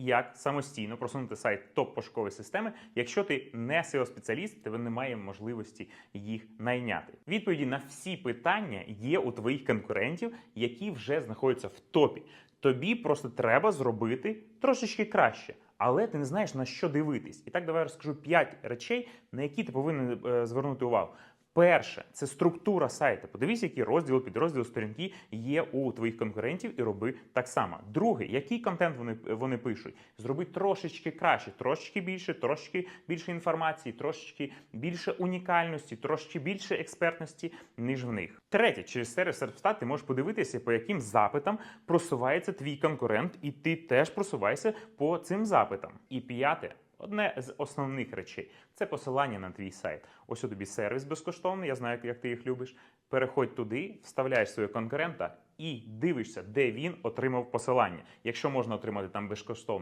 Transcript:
як самостійно просунути сайт топ пошукової системи, якщо ти не SEO-спеціаліст, тебе немає можливості їх найняти. Відповіді на всі питання є у твоїх конкурентів, які вже знаходяться в топі. Тобі просто треба зробити трошечки краще. Але ти не знаєш на що дивитись. І так давай розкажу 5 речей, на які ти повинен е, звернути увагу. Перше, це структура сайту. Подивись, які розділи, підрозділи, сторінки є у твоїх конкурентів, і роби так само. Друге, який контент вони, вони пишуть? Зроби трошечки краще, трошечки більше, трошечки більше інформації, трошечки більше унікальності, трошечки більше експертності, ніж в них. Третє, через сервіс Серпстат ти можеш подивитися, по яким запитам просувається твій конкурент, і ти теж просувайся по цим запитам. І п'яте. Одне з основних речей це посилання на твій сайт. Ось у тобі сервіс безкоштовний. Я знаю, як ти їх любиш. Переходь туди, вставляєш свого конкурента і дивишся, де він отримав посилання. Якщо можна отримати там безкоштовно